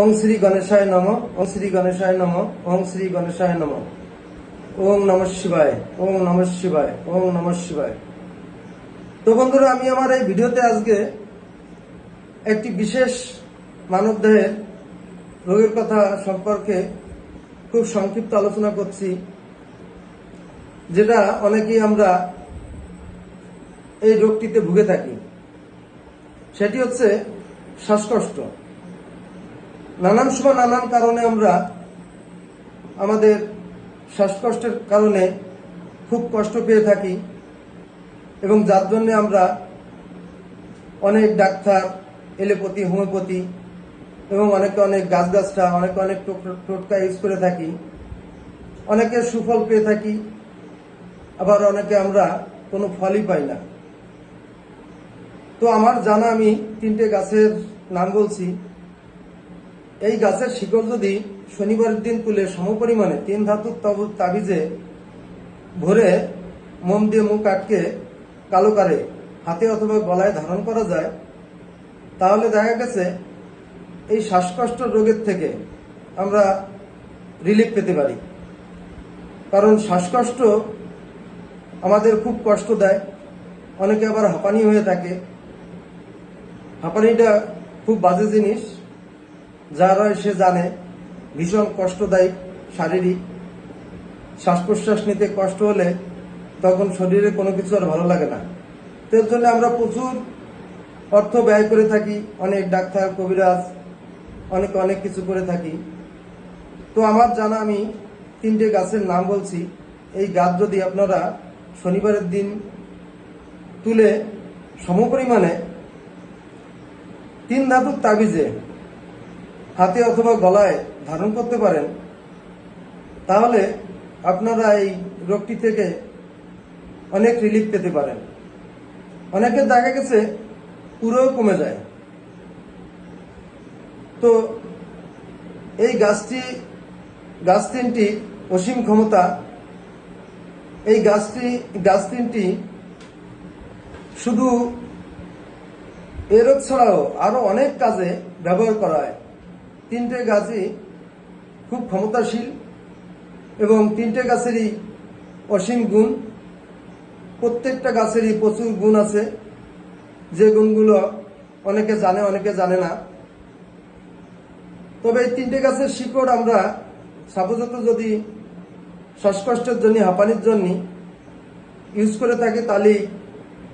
ওং শ্রী গণেশায় নম, ওং শ্রী গণেশায় নম, ওং শ্রী গণেশায় নম। ওং নম শিবায়, ওং নম শিবায়, ওং নম শিবায়। তো বন্ধুরা, আমি আমার এই ভিডিওতে আজকে একটি বিশেষ মানবদেহের রোগের কথা সম্পর্কে খুব সংক্ষিপ্ত আলোচনা করছি, যেটা অনেকেই আমরা এই রোগটিতে ভুগে থাকি। সেটি হচ্ছে শ্বাসকষ্ট। নানান সময় নানান কারণে আমরা আমাদের শ্বাসকষ্টের কারণে খুব কষ্ট পেয়ে থাকি এবং যার জন্য আমরা অনেক ডাক্তার, এলোপ্যাথি, হোমিওপ্যাথি এবং অনেকে অনেক গাছগাছটা অনেকে অনেক টোটকা ইউজ করে থাকি। অনেকে সুফল পেয়ে থাকি, আবার অনেকে আমরা কোনো ফলই পাই না। তো আমার জানা আমি তিনটে গাছের নাম বলছি। এই গাছের শিকড় যদি শনিবারের দিন তুলে সমপরিমাণে তিন ধাতুর তাবু তাবিজে ভরে মোম দিয়ে মুখ আটকে কালো কারে, হাতে অথবা গলায় ধারণ করা যায়, তাহলে দেখা গেছে এই শ্বাসকষ্ট রোগের থেকে আমরা রিলিফ পেতে পারি। কারণ শ্বাসকষ্ট আমাদের খুব কষ্ট দেয়, অনেকে আবার হাঁপানি হয়ে থাকে। হাঁপানিটা খুব বাজে জিনিস। যার সে জানে, ভীষণ কষ্টদায়ী শারীরিক শ্বাস প্রশ্বাস নিতে কষ্ট হলে তখন শরীরে কোনো কিছু আর ভালো লাগে না। তো এর জন্য আমরা প্রচুর অর্থ ব্যয় করে থাকি, অনেক ডাক্তার, কবিরাজ, অনেক অনেক কিছু করে থাকি। তো আমার জানা আমি তিনটে গাছের নাম বলছি। এই গাছ যদি আপনারা শনিবারের দিন তুলে সমপরিমাণে তিন ধাতুর তাবিজে হাতে অথবা গলায় ধারণ করতে পারেন, তাহলে আপনারা এই রোগটি থেকে অনেক রিলিফ পেতে পারেন। অনেকের দেখা গেছে পুরোও কমে যায়। তো এই গাছটি, গাছ তিনটি অসীম ক্ষমতা, এই গাছটি, গাছ তিনটি শুধু এ রোগ ছাড়াও আরও অনেক কাজে ব্যবহার করা হয়। তিনটে গাছই খুব ক্ষমতাশীল এবং তিনটে গাছেরই অসীম গুণ। প্রত্যেকটা গাছেরই প্রচুর গুণ আছে। যে গুণগুলো অনেকে জানে অনেকে জানে না। তবে এই তিনটে গাছের শিকড় আমরা সাপোজত যদি শ্বাসকষ্টের জন্য, হাঁপানির জন্য ইউজ করে থাকি তাহলে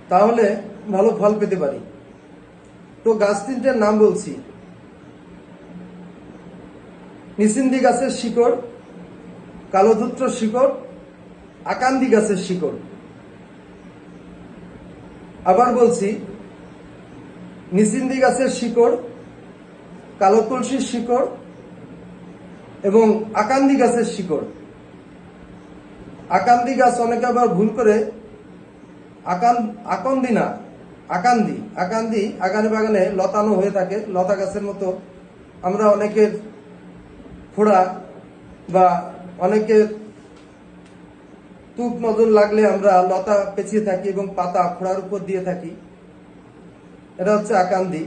তাহলে ভালো ফল পেতে পারি। তো গাছ তিনটের নাম বলছি। নিসিন্দি গাছের শিকড়, কালোধূত্র শিকড়, আকান্দি গাছের শিকড়। আবার বলছি, নিসিন্দি গাছের শিকড়, কালো তুলসীর শিকড় এবং আকান্দি গাছের শিকড়। আকান্দি গাছ অনেকে আবার ভুল করে, আকান, আকন্দি না, আকান্দি। আকান্দি আগানে বাগানে লতানো হয়ে থাকে, লতা গাছের মতো। আমরা অনেকের ফোড়া বা অনেকে তুপ নজর লাগলে আমরা লতা পেঁচিয়ে থাকি এবং পাতা ফোড়ার উপর দিয়ে থাকি। এটা হচ্ছে আকান্দি।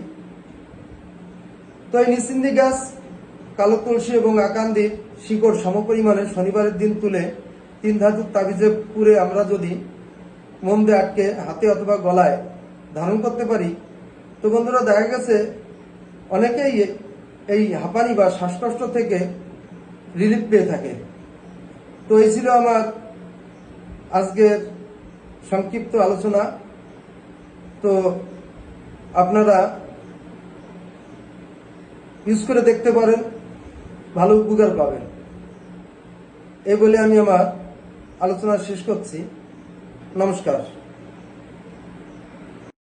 তো এই নিসিন্দি গাছ, কালো তুলসী এবং আকান্দির শিকড় সমপরিমাণে শনিবারের দিন তুলে তিন ধাতুর তাবিজে পুরে আমরা যদি মোম দিয়ে আটকে হাতে অথবা গলায় ধারণ করতে পারি, তো বন্ধুরা দেখা গেছে অনেকেই এই হাঁপানি বা শ্বাসকষ্ট থেকে রিলিফ পেয়ে থাকে। তো এই ছিল আমার আজকের সংক্ষিপ্ত আলোচনা। তো আপনারা ইউজ করে দেখতে পারেন, ভালো উপকার পাবেন। এই বলে আমি আমার আলোচনা শেষ করছি। নমস্কার।